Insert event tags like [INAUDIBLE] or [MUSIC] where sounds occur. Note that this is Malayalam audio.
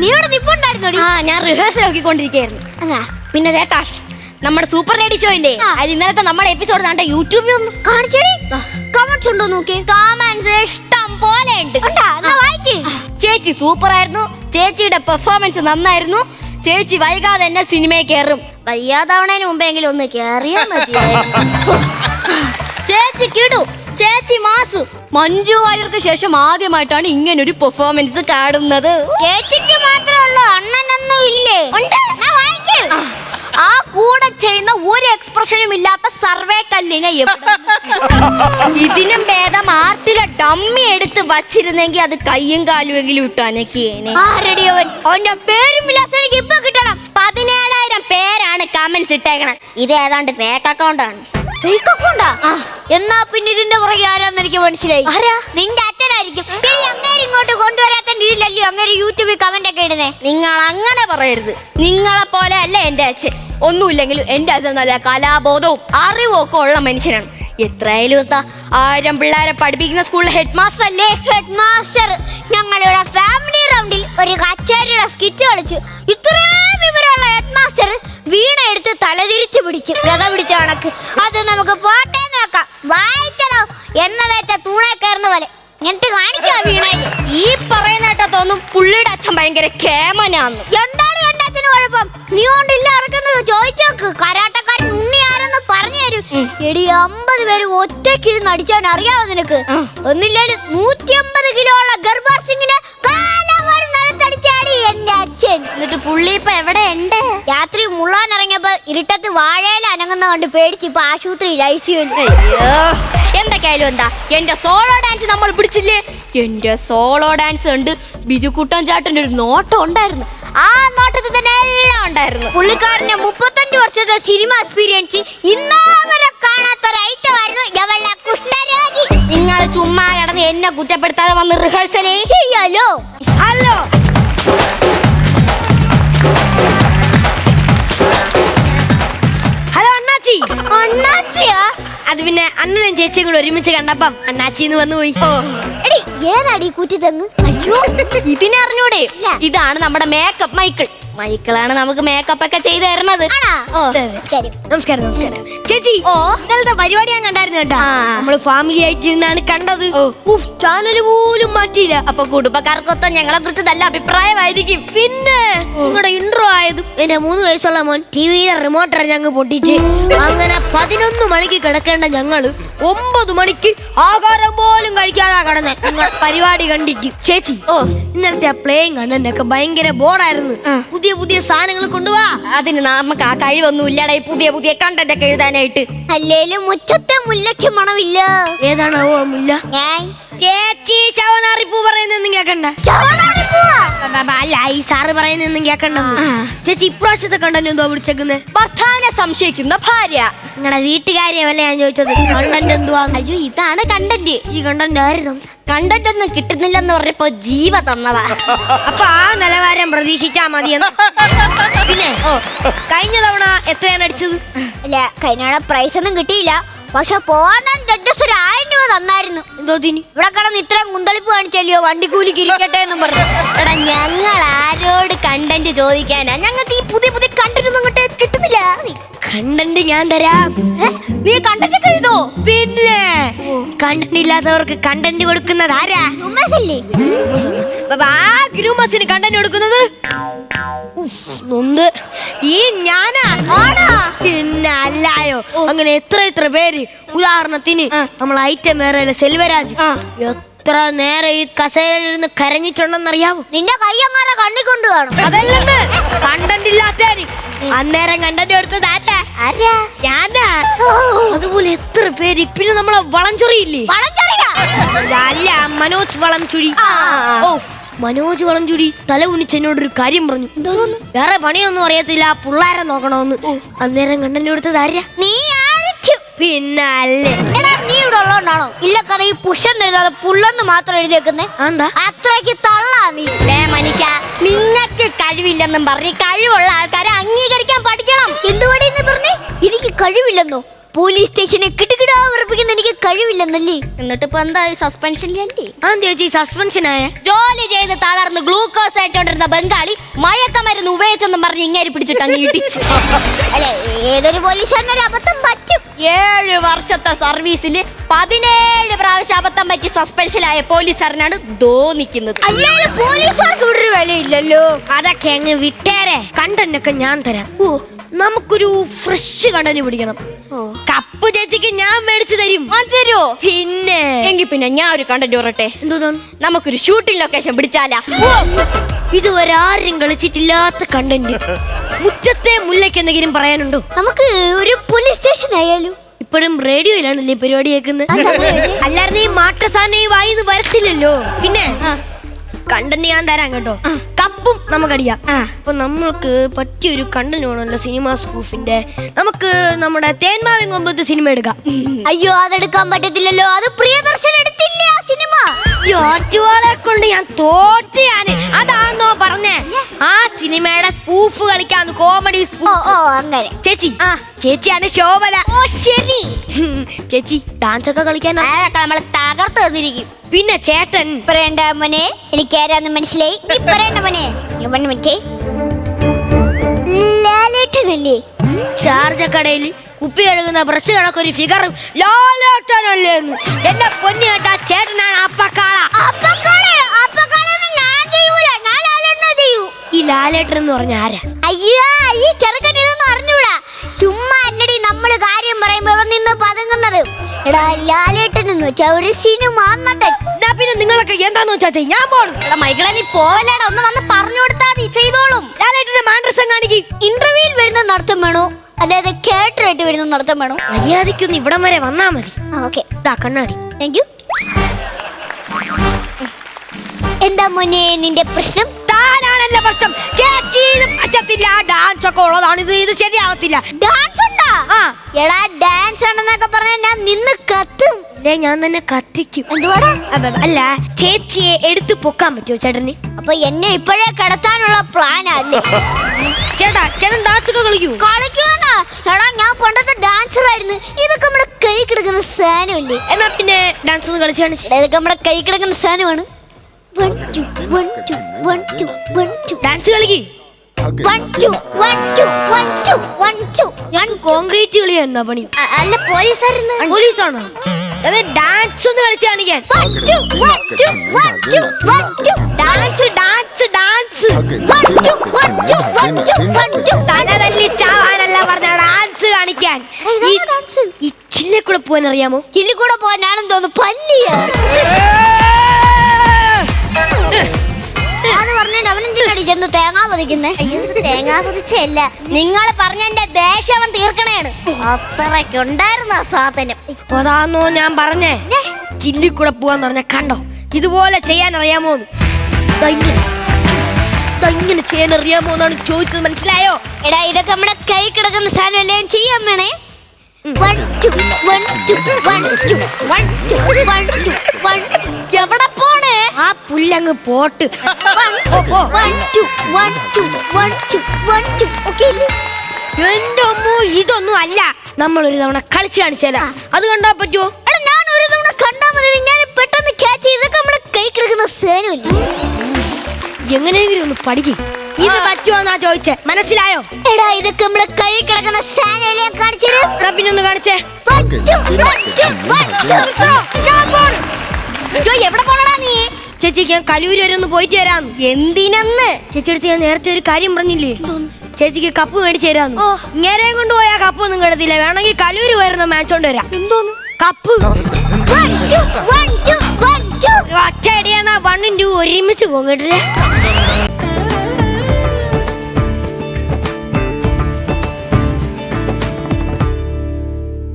നീ ഇവിടെ നിപ്പുണ്ടായിരുന്നോടി? ആ ഞാൻ റിഹേഴ്സൽ നോക്കിക്കൊണ്ടിരിക്കുകയായിരുന്നു അങ്ങാ പിന്നെ ചേട്ടാ നമ്മുടെ സൂപ്പർ ലേഡി ഷോ ഇല്ലേ. അത് ഇന്നലത്തെ നമ്മുടെ എപ്പിസോഡ് നാട്ടെ യൂട്യൂബിൽ ഒന്ന് കാണിച്ചേടി. കമന്റ്സ് ഉണ്ടോ നോക്കി കമന്റ്സ് ഇഷ്ടം പോലെ ഉണ്ട്. ചേച്ചി സൂപ്പർ ആയിരുന്നു. ചേച്ചിയുടെ പെർഫോമൻസ് നന്നായിരുന്നു. ചേച്ചി വൈകാതെ തന്നെ സിനിമയിൽ കയറും വയ്യാതാവണേന് മുമ്പെങ്കിലും ഒന്ന് കയറിയാ മതിയായിരുന്നു. [LAUGHS] ചേച്ചി കിടു. ചേച്ചി മാസു മഞ്ജു വാര്യർക്ക് ശേഷം ആദ്യമായിട്ടാണ് ഇങ്ങനെ ഒരു പെർഫോമൻസ് കാണുന്നത്. ചേച്ചിക്ക് മാത്രമേ ഉള്ളൂ അണ്ണനൊന്നും ഇല്ലേ? ഉണ്ട്. ആ, കൂടെ ചെയ്യുന്ന ഒരു എക്സ്പ്രഷനും ഇല്ലാത്ത സർവേ കല്ലിനെ ഇതിനും ഭേദം ആർട്ടിലെ ഡമ്മി എടുത്ത് വച്ചിരുന്നെങ്കിൽ അത് കയ്യും കാലുമെങ്കിലും ഇട്ടാനൊക്കെ അവന്റെ പേരും വിലാസം എനിക്ക് ഇപ്പൊ കിട്ടണം. പതിനേഴായിരം പേരാണ് കമന്റ്സ് ഇട്ടേക്കണം. ഇത് ഏതാണ്ട് ഫേക്ക് അക്കൗണ്ട് ആണ്. ഫേക്ക് അക്കൗണ്ടാ എന്നാ പിന്നെ ഇതിന്റെ പുറകെ ആരാന്ന് എനിക്ക് മനസ്സിലായി. ആരാ? നിന്റെ അച്ഛനായിരിക്കും. പിന്നെ അങ്ങേര് ഇങ്ങോട്ട് കൊണ്ടുവരാത്തന്റെ രീതിയിലല്ലോ അങ്ങേര് യൂട്യൂബിൽ കമന്റ് ഒക്കെ ഇടുന്നേ? നിങ്ങൾ അങ്ങനെ പറയരുത്. നിങ്ങളെ പോലെ അല്ല എന്റെ അച്ഛൻ? ഒന്നുമില്ലെങ്കിലും എന്റെ അച്ഛൻ നല്ല കലാബോധവും അറിവും ഒക്കെ ഉള്ള മനുഷ്യനാണ്. എത്രയായാലും എന്താ ആയിരം പിള്ളേരെ പഠിപ്പിക്കുന്ന സ്കൂളിലെ ഹെഡ് മാസ്റ്റർ അല്ലേ? ഹെഡ് മാസ്റ്റർ ഞങ്ങളുടെ ഫാമിലി റൗണ്ടിൽ ഒരു കച്ചേരിയുടെ സ്കിറ്റ് കളിച്ചു. ഇത്രയും വിവരമുള്ള ഹെഡ് മാസ്റ്റർ വീണ എടുത്ത് തലതിരിച്ചു പിടിച്ചു ഗത പിടിച്ച കണക്ക്. അത് നമുക്ക് പോട്ടെ നോക്കാം വായിച്ചതോ എണ്ണ തേച്ച തൂണെ കയറുന്ന പോലെ. എന്നിട്ട് കാണിക്കാം വീണ. ഈ പറയുന്ന കേട്ടാ തോന്നും പുള്ളിയുടെ അച്ഛൻ ഭയങ്കര കേമനാന്ന്. എന്താണ് എന്റെ അച്ഛന് കുഴപ്പം? നീ കൊണ്ടില്ല ഇറക്കുന്നത്? ചോദിച്ചോക്ക്. കരാട്ടക്കാരൻ എടി അമ്പത് പേര് ഒറ്റക്കിരുന്ന് അടിച്ചാൻ അറിയാവോ നിനക്ക്? ഒന്നില്ലേ ഒന്നില്ലേലും നൂറ്റി അമ്പത് കിലോ ഉള്ള ഗർഭാർ സിംഗിനെ എന്റെ അച്ഛൻ. എന്നിട്ട് പുള്ളി ഇപ്പൊ എവിടെ ഉണ്ട്? രാത്രി മുള്ളാൻ ഇറങ്ങിയപ്പോ ഇരുട്ടത്ത് വാഴയില അനങ്ങുന്ന കണ്ട് പേടിച്ച് ഇപ്പൊ ആശുപത്രി എന്തൊക്കെയായാലും എന്താ? എന്റെ സോളോ ഡാൻസ് നമ്മൾ പിടിച്ചില്ലേ? എന്റെ സോളോ ഡാൻസ് ഉണ്ട് ബിജു കുട്ടൻ ചാട്ടന്റെ ഒരു നോട്ടം ഉണ്ടായിരുന്നു. ആ നോട്ടത്തിൽ തന്നെ എല്ലാം ഉണ്ടായിരുന്നു. പുള്ളിക്കാരന്റെ മുപ്പത്തഞ്ച് വർഷത്തെ സിനിമ എക്സ്പീരിയൻസ് ഇന്നാ വരെ ചുമ്മാ കിടന്ന് എന്നെ കുറ്റപ്പെടുത്താതെ വന്ന് റിഹേഴ്സൽ ചെയ്യാലോ ഹലോ. ഹലോ അണ്ണാച്ചി. അണ്ണാച്ചിയാ? അത് പിന്നെ അണ്ണനും ചേച്ചിയും കൂടെ ഒരുമിച്ച് കണ്ടപ്പം അണ്ണാച്ചി എന്ന് വന്നു പോയി. എടി ഏതാടി കൂറ്റി തെങ്ങ് അയ്യോ [LAUGHS] ഇതിനെ അറിഞ്ഞൂടെ? ഇതാണ് നമ്മുടെ മേക്കപ്പ് മൈക്കിൾ മൈക്കിളാണ് നമുക്ക് മേക്കപ്പ് ഒക്കെ ചെയ്ത് തരണത്. ഓ. നമസ്കാരം നമസ്കാരം. നമസ്കാരം ചേച്ചി ഓ. ഇന്നലത്തെ പരിപാടി ഞാൻ കണ്ടായിരുന്നു കേട്ടോ. നമ്മൾ ഫാമിലി ആയിട്ട് ഇരുന്നാണ് കണ്ടത്. ചാനൽ പോലും മാറ്റിയില്ല. അപ്പൊ കുടുംബക്കാർക്കൊത്ത ഞങ്ങളെ കുറിച്ച് നല്ല അഭിപ്രായമായിരിക്കും. പിന്നെ നിങ്ങളുടെ ഇൻട്രോ ആയതും എന്റെ മൂന്ന് വയസ്സുള്ള മോൻ ടിവിയിലെ റിമോട്ടർ ഞങ്ങൾ പൊട്ടിച്ച് അങ്ങനെ പതിനൊന്ന് മണിക്ക് കിടക്കേണ്ട ഞങ്ങൾ ഒമ്പത് മണിക്ക് ആഹാരം പോലും കഴിക്കാതെ കടന്നെ നിങ്ങൾ പരിപാടി കണ്ടിട്ട് ചേച്ചി ഓ. ഇന്നലത്തെ ആ പ്ലേയും കണ്ടൊക്കെ ഭയങ്കര ബോറായിരുന്നു. പുതിയ പുതിയ സാധനങ്ങൾ കൊണ്ടുവാ. അതിന് നമുക്ക് ആ കഴിവൊന്നും ഇല്ലടാ ഈ പുതിയ പുതിയ കണ്ടന്റ് ഒക്കെ എഴുതാനായിട്ട്. അല്ലേലും മുറ്റത്തെ മുല്ലയ്ക്ക് മണമില്ല. ഏതാണാവോ മുല്ല? ഞാൻ ചേച്ചി ശവനാറിപ്പൂ പറയുന്നൊന്നും കേക്കണ്ട. ചവന്നാടിപ്പൂവാ. അല്ല ഈ സാറ് പറയുന്നൊന്നും കേക്കണ്ട ചേച്ചി ഇപ്രാവശ്യത്തെ കണ്ടന്റ് എന്തോ പിടിച്ചേക്കുന്നത് ഭർത്താവിനെ സംശയിക്കുന്ന ഭാര്യ. നിങ്ങളുടെ വീട്ടുകാരിയല്ലേ ഞാൻ ചോദിച്ചത്? കണ്ടന്റ് എന്തുവാ അയ്യോ ഇതാണ് കണ്ടന്റ് ഈ കണ്ടന്റ് ആയിരുന്നു കണ്ടന്റ് ഒന്നും കിട്ടുന്നില്ലെന്ന് പറഞ്ഞപ്പോ ജീവ തന്നതാ. അപ്പൊ ആ നിലവാരം പ്രതീക്ഷിച്ചാ മതിയെന്ന്. പിന്നെ ഓ കഴിഞ്ഞ തവണ എത്രയാണ് അടിച്ചത് അല്ല കഴിഞ്ഞ പ്രൈസ് ഒന്നും കിട്ടിയില്ല. പക്ഷെ പോകാൻ ജഡ്ജസ് ഒരു ആയിരം രൂപ തന്നായിരുന്നു. എന്തോ തിനി? ഇവിടെ കിടന്ന് ഇത്രയും കുന്തളിപ്പ് കാണിച്ചല്ലയോ? വണ്ടിക്കൂലിക്ക് ഇരിക്കട്ടെ എന്നും പറഞ്ഞു. എടാ ഞങ്ങൾ ആരോട് കണ്ടന്റ് ചോദിക്കാനാ? ഞങ്ങൾക്ക് ഈ പുതിയ പുതിയ കണ്ടന്റ് ഒന്നും അങ്ങോട്ട് കിട്ടുന്നില്ല. കണ്ടന്റ് ഞാൻ തരാം. നീ കണ്ടന്റ് കഴുതോ എഴുതോ? പിന്നെ കണ്ടന്റ് ഇല്ലാത്തവർക്ക് കണ്ടന്റ് കൊടുക്കുന്നത് ആരാ? ആ ഗ്രൂമസിന് കണ്ടന്റ് കൊടുക്കുന്നത്? നൊന്ത് ഈ ഞാനാ. പിന്നെ അല്ലായോ. അങ്ങനെ എത്ര എത്ര പേര് ഉദാഹരണത്തിന് നമ്മൾ ഐറ്റം വേറെ സെൽവരാജ്. എത്ര നേരം ഈ കസേരയിലിരുന്ന് കരഞ്ഞിട്ടുണ്ടെന്നറിയാവോ? നിന്റെ കൈ അങ്ങനെ കണ്ണി കൊണ്ട് കാണും. അതല്ലെന്ന്? കണ്ടന്റ് ഇല്ലാത്തവര് അന്നേരം കണ്ടന്റ് എടുത്തത് ആരാ ആരാ ഞാനാ. അതുപോലെ എത്ര പേര് പിന്നെ നമ്മളെ വളഞ്ചൊറിയില്ലേ അല്ല മനോജ് വളംചുഴി ഓ മനോജ് വളംചുഴി തല കുനിച്ച് എന്നോട് ഒരു കാര്യം പറഞ്ഞു. വേറെ പണിയൊന്നും അറിയത്തില്ല പിള്ളേരെ നോക്കണമെന്ന്. അന്നേരം കണ്ടന്റെ കൊടുത്തത് ആരാ നീ ആയിരിക്കും. പിന്നെ അല്ലേ എടാ നീ ഇവിടെ ഉള്ളതുകൊണ്ടാണോ ഇല്ല കഥ ഈ പുഷൻ എഴുതാതെ പുള്ളെന്ന് മാത്രം എഴുതിയേക്കുന്നേ എന്താ അത്രയ്ക്ക് തള്ളാ നീ. മനുഷ്യ നിങ്ങൾക്ക് കഴിവില്ലെന്നും പറഞ്ഞ് കഴിവുള്ള ആൾക്കാരെ അംഗീകരിക്കാൻ പഠിക്കണം. എന്തുപടിന്ന് പറഞ്ഞേ? എനിക്ക് കഴിവില്ലെന്നോ? പോലീസ് സ്റ്റേഷനെ കിട്ടുകിടാ ഉറപ്പിക്കുന്ന എനിക്ക് കഴിവില്ലെന്നല്ലേ? എന്നിട്ട് ഇപ്പൊ എന്തായി സസ്പെൻഷനിലല്ലേ ആ ചേച്ചി സസ്പെൻഷനായ ജോലി ചെയ്ത് തളർന്ന് ഗ്ലൂക്കോസ് അയച്ചോണ്ടിരുന്ന ബംഗാളി മയക്കമരുന്ന് ഉപയോഗിച്ചെന്നും പറഞ്ഞ് ഇങ്ങനെ പിടിച്ചിട്ട് അങ്ങ് ഇടിച്ചു. [LAUGHS] അല്ലെ ഏതൊരു പോലീസുകാരനൊരു അബദ്ധം പറ്റും? ഏഴ് വർഷത്തെ സർവീസിൽ പതിനേഴ് പ്രാവശ്യം അബദ്ധം പറ്റി സസ്പെൻഷനായ പോലീസുകാരനാണ് ദോ നിൽക്കുന്നത് അല്ലാതെ പോലീസുകാർക്ക് ഇവിടെ ഒരു വിലയില്ലല്ലോ. അതൊക്കെ അങ്ങ് വിട്ടേരെ. കണ്ടെന്നൊക്കെ ഞാൻ തരാം. ഓ നമുക്കൊരു ഫ്രഷ് കടൽ പിടിക്കണം. കപ്പ് ചേച്ചിക്ക് ഞാൻ മേടിച്ചു തരും. തരുമോ പിന്നെ. എങ്കിൽ പിന്നെ ഞാൻ ഒരു കണ്ടന്റ് പറട്ടെ എന്തോ നമുക്കൊരു ഷൂട്ടിംഗ് ലൊക്കേഷൻ പിടിച്ചാലാ. ഇതുവരെ ആരും കളിച്ചിട്ടില്ലാത്ത കണ്ടന്റ് മുറ്റത്തെ മുല്ലയ്ക്ക് എന്തെങ്കിലും പറയാനുണ്ടോ? നമുക്ക് ഒരു പോലീസ് സ്റ്റേഷൻ ആയാലും? ഇപ്പോഴും റേഡിയോയിലാണല്ലേ പരിപാടി കേൾക്കുന്നത്? അല്ലാതെ ഈ മാട്ടസാന ഈ വായിന്ന് വരത്തില്ലല്ലോ. പിന്നെ കണ്ടന്റ് ഞാൻ തരാം കേട്ടോ. കപ്പും നമുക്കടിയാം. അപ്പൊ നമ്മൾക്ക് പറ്റിയൊരു കണ്ടന്റ് വേണമല്ലോ സിനിമ സ്കൂഫിന്റെ നമുക്ക് നമ്മുടെ തേന്മാവിൻ കൊമ്പത്തെ സിനിമ എടുക്കാം. അയ്യോ അതെടുക്കാൻ പറ്റത്തില്ലല്ലോ. അത് പ്രിയദർശൻ എടുത്തില്ല ആ സിനിമ. കൊണ്ട് ഞാൻ തോറ്റ് ഞാൻ പറഞ്ഞേ ആ സിനിമയുടെ സ്പൂഫ് കളിക്കാന്ന് കോമഡി ഓ ഓ അങ്ങനെ. ചേച്ചി. ആ ചേച്ചി ചേച്ചിയാണ് ശോഭന. ഓ ശരി. ചേച്ചി ഡാൻസ് ഒക്കെ കളിക്കാൻ അതൊക്കെ നമ്മൾ തകർത്ത് തന്നിരിക്കും. പിന്നെ ചേട്ടൻ. പറയണ്ട മോനെ എനിക്ക് ആരാന്ന് മനസ്സിലായി നീ പറയണ്ട മോനെ ലാലേട്ടനല്ലേ? ഷാർജ കടയിൽ കുപ്പി കഴുകുന്ന ബ്രഷ് കണക്കൊരു ഫിഗറും ലാലേട്ടനല്ലേ എന്ന്. എന്റെ പൊന്നു കേട്ടാ ചേട്ടനാണ് അപ്പക്കാള ലാലേട്ടൻ എന്ന് പറഞ്ഞ ആരാ? അയ്യോ ഈ ചെറുക്കൻ ഇതൊന്നും അറിഞ്ഞൂടാ. ചുമ്മാ അല്ലടി നമ്മൾ കാര്യം പറയുമ്പോ ഇവൻ നിന്ന് പതുങ്ങുന്നത്. എടാ ലാലേട്ടൻ എന്ന് വെച്ചാ ഒരു സിനിമ നടൻ. എന്നാ പിന്നെ നിങ്ങളൊക്കെ എന്താന്ന് വെച്ചാ ചെയ്യ്. ഞാൻ പോണം. എടാ മൈക്കിളെ നീ പോവല്ലേടാ ഒന്ന് വന്ന് പറഞ്ഞു കൊടുത്താ നീ ചെയ്തോളും. ലാലേട്ടന്റെ മാൻഡ്രസം കാണിക്കും. ഇന്റർവ്യൂവിൽ വരുന്ന നടത്തം വേണോ? അതായത് കേട്ടറായിട്ട് വരുന്ന നടത്തം വേണോ? മര്യാദയ്ക്കൊന്ന് ഇവിടം വരെ വന്നാ മതി. ആ ഓക്കെ. ഇതാ കണ്ണാടി. താങ്ക് യു എന്താ മോനെ നിന്റെ പ്രശ്നം? താനാണല്ലോ പ്രശ്നം. ചേച്ചി ഇത് പറ്റത്തില്ല. ഡാൻസ് ഒക്കെ ഉള്ളതാണ്. ഇത് ഇത് ശരിയാവത്തില്ല. ഡാൻസ് ഉണ്ടാ? ആ. എടാ ഡാൻസ് ആണെന്നൊക്കെ പറഞ്ഞാൽ ഞാൻ നിന്ന് കത്തും. ദേ ഞാൻ തന്നെ കത്തിക്കും. എന്തുവാടാ? അപ്പൊ അല്ല ചേച്ചിയെ എടുത്തു പൊക്കാൻ പറ്റുമോ ചേട്ടന്? അപ്പൊ എന്നെ ഇപ്പോഴേ കിടത്താനുള്ള പ്ലാനാ അല്ലേ? ചേട്ടാ ചേട്ടൻ ഡാൻസ് ഒക്കെ കളിക്കൂ. കളിക്കുവാനാ എടാ ഞാൻ പണ്ടത്തെ ഡാൻസർ ആയിരുന്നു. ഇതൊക്കെ നമ്മുടെ കൈ കിടക്കുന്ന സാധനമല്ലേ? എന്നാ പിന്നെ ഡാൻസ് ഒന്ന് കളിച്ചാണ് ഇതൊക്കെ നമ്മുടെ കൈ കിടക്കുന്ന സാധനമാണ്. ഡാൻസ് കളിക്ക്. ഞാൻ കോൺക്രീറ്റ് കളി എന്നാ പണി അല്ല പോലീസായിരുന്നു പോലീസാണോ അതെ ഡാൻസ് ഒന്ന് കളിച്ച് കാണിക്കാൻ. Dance dance dance. തല തല്ലി ചാവാനല്ല പറഞ്ഞ ഡാൻസ് ഈ- ചില്ലെ കൂടെ പോവാൻ അറിയാമോ കില്ലി കൂടെ പോകാനാണെന്ന് തോന്നുന്നു പല്ലിയാ അത് പറഞ്ഞിട്ട് അവനെന്തിനാടി ചെന്ന് തേങ്ങാ പതിക്കുന്നേ? തേങ്ങാ കുതിച്ചല്ല നിങ്ങൾ പറഞ്ഞ എന്റെ ദേഷ്യവൻ തീർക്കണേണ്. അത്രയ്ക്കുണ്ടായിരുന്നു ആ സാധനം. അതാന്നോ ഞാൻ പറഞ്ഞേ? ചില്ലി കൂടെ പോവാന്ന് പറഞ്ഞ കണ്ടോ? ഇതുപോലെ ചെയ്യാൻ അറിയാമോ ഇങ്ങനെ. ചെയ്യാൻ അറിയാമോ എന്നാണ് ചോദിച്ചത് മനസ്സിലായോ? എടാ ഇതൊക്കെ നമ്മുടെ കൈ കിടക്കുന്ന സാധനമല്ലേ ചെയ്യാൻ വേണേ. എവിടെ ആ പുല്ലങ്ങ് പോട്ട്? എന്റെ അമ്മോ ഇതൊന്നും അല്ല. നമ്മൾ ഒരു തവണ കളിച്ചു കാണിച്ചാലാ അത് കണ്ടാ പറ്റുമോ ഞാൻ ഒരു തവണ കണ്ടാ മതി. ഞാൻ പെട്ടെന്ന് ക്യാച്ച് ചെയ്തൊക്കെ നമ്മുടെ കൈ കിടക്കുന്ന സാധനമല്ലേ എങ്ങനെയെങ്കിലും ഒന്ന് പഠിക്കും. ഇത് പറ്റുമോന്നാ ചോദിച്ചേ. മനസ്സിലായോ? എടാ ഇതൊക്കെ നമ്മുടെ കൈ കിടക്കുന്ന കാണിച്ചു തരാം. പിന്നെ ഒന്ന് കാണിച്ചേ. എവിടെ പോണടാ നീ? ചേച്ചിക്ക് ഞാൻ കലൂര് വരെ ഒന്ന് പോയിട്ട് വരാം. എന്തിനെന്ന്? ചേച്ചി അടുത്ത് ഞാൻ നേരത്തെ ഒരു കാര്യം പറഞ്ഞില്ലേ? ചേച്ചിക്ക് കപ്പ് മേടിച്ചു തരാന്ന് ഇങ്ങനെയും കൊണ്ടുപോയാ കപ്പ് ഒന്നും കിടത്തില്ല വേണമെങ്കിൽ കലൂര് വരുന്ന മാച്ച് കൊണ്ട് വരാം. എന്തോന്ന്? കപ്പ്. ഒറ്റ അടിയാന്നാ വണ്ണും ടു ഒരുമിച്ച് പോങ്ങിട്ടില്ലേ